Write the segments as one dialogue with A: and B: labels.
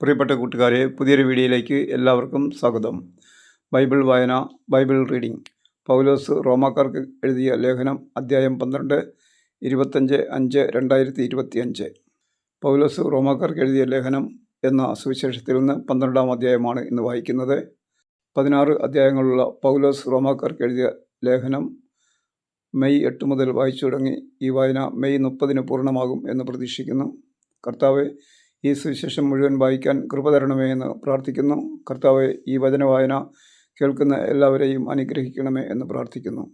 A: പ്രിയപ്പെട്ട കൂട്ടുകാരെ പുതിയൊരു വീഡിയോയിലേക്ക് എല്ലാവർക്കും സ്വാഗതം. ബൈബിൾ വായന ബൈബിൾ റീഡിംഗ്. പൗലോസ് റോമാക്കാർക്ക് എഴുതിയ ലേഖനം അദ്ധ്യായം പന്ത്രണ്ട് ഇരുപത്തഞ്ച് അഞ്ച് രണ്ടായിരത്തി ഇരുപത്തി അഞ്ച് പൗലോസ് റോമാക്കാർക്ക് എഴുതിയ ലേഖനം എന്ന സുവിശേഷത്തിൽ നിന്ന് പന്ത്രണ്ടാം അധ്യായമാണ് ഇന്ന് വായിക്കുന്നത്. പതിനാറ് അധ്യായങ്ങളുള്ള പൗലോസ് റോമാക്കാർക്ക് എഴുതിയ ലേഖനം മെയ് എട്ട് മുതൽ വായിച്ചു തുടങ്ങി. ഈ വായന മെയ് മുപ്പതിന് പൂർണമാകും എന്ന് പ്രതീക്ഷിക്കുന്നു. കർത്താവ് ഈ സുവിശേഷം മുഴുവൻ വായിക്കാൻ കൃപ തരണമേ എന്ന് പ്രാർത്ഥിക്കുന്നു. കർത്താവ് ഈ വചനവായന കേൾക്കുന്ന എല്ലാവരെയും അനുഗ്രഹിക്കണമേ എന്ന് പ്രാർത്ഥിക്കുന്നു.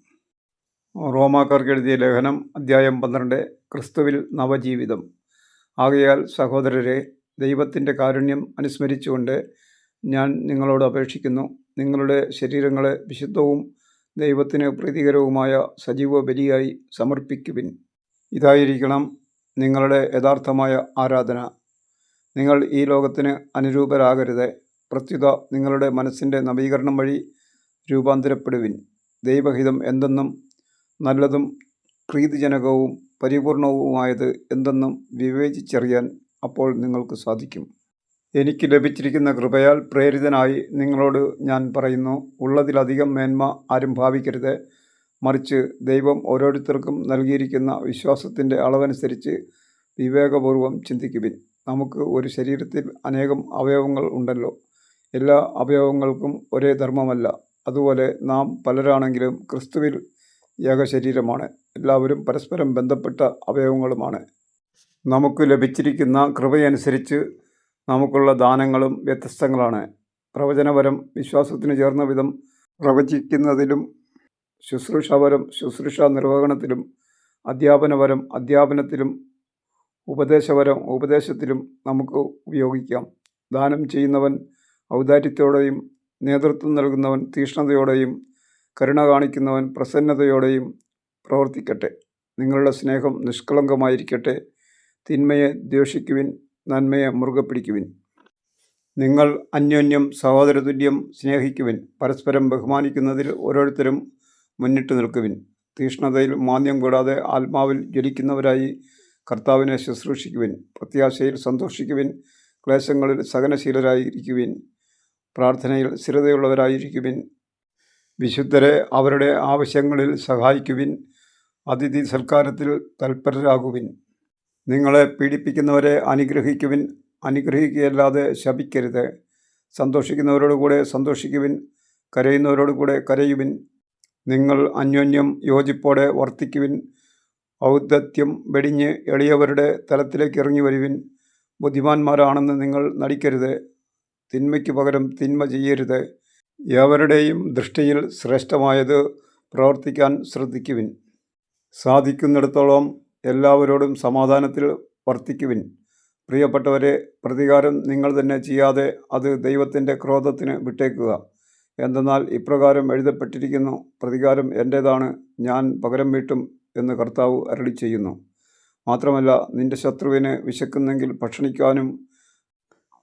A: റോമാക്കാർക്ക് എഴുതിയ ലേഖനം അദ്ധ്യായം പന്ത്രണ്ട് ക്രിസ്തുവിൽ നവജീവിതം. ആകയാൽ സഹോദരരെ ദൈവത്തിന്റെ കാരുണ്യം അനുസ്മരിച്ചുകൊണ്ട് ഞാൻ നിങ്ങളോട് അപേക്ഷിക്കുന്നു. നിങ്ങളുടെ ശരീരങ്ങളെ വിശുദ്ധവും ദൈവത്തിന് പ്രീതികരവുമായ സജീവ ബലിയായി സമർപ്പിക്കുവിൻ. ഇതായിരിക്കണം നിങ്ങളുടെ യഥാർത്ഥമായ ആരാധന. നിങ്ങൾ ഈ ലോകത്തിന് അനുരൂപരാകരുത്. പ്രത്യുത നിങ്ങളുടെ മനസ്സിന്റെ നവീകരണം വഴി രൂപാന്തരപ്പെടുവിൻ. ദൈവഹിതം എന്തെന്നും നല്ലതും പ്രീതിജനകവും പരിപൂർണവുമായത് എന്തെന്നും വിവേചിച്ചറിയാൻ അപ്പോൾ നിങ്ങൾക്ക് സാധിക്കും. എനിക്ക് ലഭിച്ചിരിക്കുന്ന കൃപയാൽ പ്രേരിതനായി നിങ്ങളോട് ഞാൻ പറയുന്നു ഉള്ളതിലധികം മേന്മ ആരും ഭാവിക്കരുത്. മറിച്ച് ദൈവം ഓരോരുത്തർക്കും നൽകിയിരിക്കുന്ന വിശ്വാസത്തിന്റെ അളവനുസരിച്ച് വിവേകപൂർവം ചിന്തിക്കുവിൻ. നമുക്ക് ഒരു ശരീരത്തിൽ അനേകം അവയവങ്ങൾ ഉണ്ടല്ലോ. എല്ലാ അവയവങ്ങൾക്കും ഒരേ ധർമ്മമല്ല. അതുപോലെ നാം പലരാണെങ്കിലും ക്രിസ്തുവിൽ ഏക ശരീരമാണ് എല്ലാവരും പരസ്പരം ബന്ധപ്പെട്ട അവയവങ്ങളുമാണ്. നമുക്ക് ലഭിച്ചിരിക്കുന്ന കൃപയനുസരിച്ച് നമുക്കുള്ള ദാനങ്ങളും വ്യത്യസ്തങ്ങളാണ്. പ്രവചനപരം വിശ്വാസത്തിന് ചേർന്ന വിധം പ്രവചിക്കുന്നതിലും ശുശ്രൂഷാപരം ശുശ്രൂഷ നിർവഹണത്തിലും അധ്യാപനപരം അധ്യാപനത്തിലും ഉപദേശപരം ഉപദേശത്തിലും നമുക്ക് ഉപയോഗിക്കാം. ദാനം ചെയ്യുന്നവൻ ഔദാര്യത്തോടെയും നേതൃത്വം നൽകുന്നവൻ തീഷ്ണതയോടെയും കരുണ കാണിക്കുന്നവൻ പ്രസന്നതയോടെയും പ്രവർത്തിക്കട്ടെ. നിങ്ങളുടെ സ്നേഹം നിഷ്കളങ്കമായിരിക്കട്ടെ. തിന്മയെ ദ്വേഷിക്കുവിൻ നന്മയെ മുറുകെ പിടിക്കുവിൻ നിങ്ങൾ അന്യോന്യം സഹോദരതുല്യം സ്നേഹിക്കുവിൻ. പരസ്പരം ബഹുമാനിക്കുന്നതിൽ ഓരോരുത്തരും മുന്നിട്ട് നിൽക്കുവിൻ. തീഷ്ണതയിൽ മാന്യം കൂടാതെ ആത്മാവിൽ ജ്വലിക്കുന്നവരായി കർത്താവിനെ ശുശ്രൂഷിക്കുവിൻ പ്രത്യാശയിൽ സന്തോഷിക്കുവിൻ ക്ലേശങ്ങളിൽ സഹനശീലരായിരിക്കുവിൻ പ്രാർത്ഥനയിൽ സ്ഥിരതയുള്ളവരായിരിക്കുവിൻ വിശുദ്ധരെ അവരുടെ ആവശ്യങ്ങളിൽ സഹായിക്കുവിൻ അതിഥി സൽക്കാരത്തിൽ തൽപരരാകുവിൻ. നിങ്ങളെ പീഡിപ്പിക്കുന്നവരെ അനുഗ്രഹിക്കുവിൻ അനുഗ്രഹിക്കുകയല്ലാതെ ശപിക്കരുത്. സന്തോഷിക്കുന്നവരോട് കൂടെ സന്തോഷിക്കുവിൻ കരയുന്നവരോട് കൂടെ കരയുവിൻ. നിങ്ങൾ അന്യോന്യം യോജിപ്പോടെ വർത്തിക്കുവിൻ ഔദ്ധത്യം വെടിഞ്ഞ് എളിയവരുടെ തലത്തിലേക്ക് ഇറങ്ങി വരുവിൻ ബുദ്ധിമാന്മാരാണെന്ന് നിങ്ങൾ നടിക്കരുത്. തിന്മയ്ക്ക് പകരം തിന്മ ചെയ്യരുത്. ഏവരുടെയും ദൃഷ്ടിയിൽ ശ്രേഷ്ഠമായത് പ്രവർത്തിക്കാൻ ശ്രദ്ധിക്കുവിൻ. സാധിക്കുന്നിടത്തോളം എല്ലാവരോടും സമാധാനത്തിൽ വർത്തിക്കുവിൻ. പ്രിയപ്പെട്ടവരെ പ്രതികാരം നിങ്ങൾ തന്നെ ചെയ്യാതെ അത് ദൈവത്തിന്റെ ക്രോധത്തിന് വിട്ടേക്കുക. എന്തെന്നാൽ ഇപ്രകാരം എഴുതപ്പെട്ടിരിക്കുന്നു പ്രതികാരം എന്റേതാണ് ഞാൻ പകരം വീട്ടും എന്ന് കർത്താവ് അരളി ചെയ്യുന്നു. മാത്രമല്ല നിന്റെ ശത്രുവിനെ വിശക്കുന്നെങ്കിൽ ഭക്ഷണിക്കാനും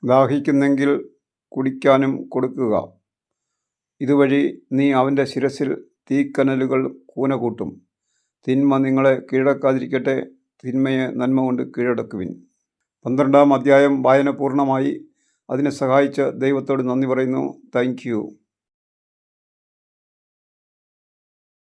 A: ദാഹിക്കുന്നെങ്കിൽ കുടിക്കാനും കൊടുക്കുക. ഇതുവഴി നീ അവന്റെ ശിരസിൽ തീക്കനലുകൾ കൂന കൂട്ടും തിന്മ നിങ്ങളെ കീഴടക്കാതിരിക്കട്ടെ തിന്മയെ നന്മ കൊണ്ട് കീഴടക്കുവിൻ. പന്ത്രണ്ടാം അധ്യായം വായന പൂർണമായി. അതിനെ സഹായിച്ച ദൈവത്തോട് നന്ദി പറയുന്നു. താങ്ക്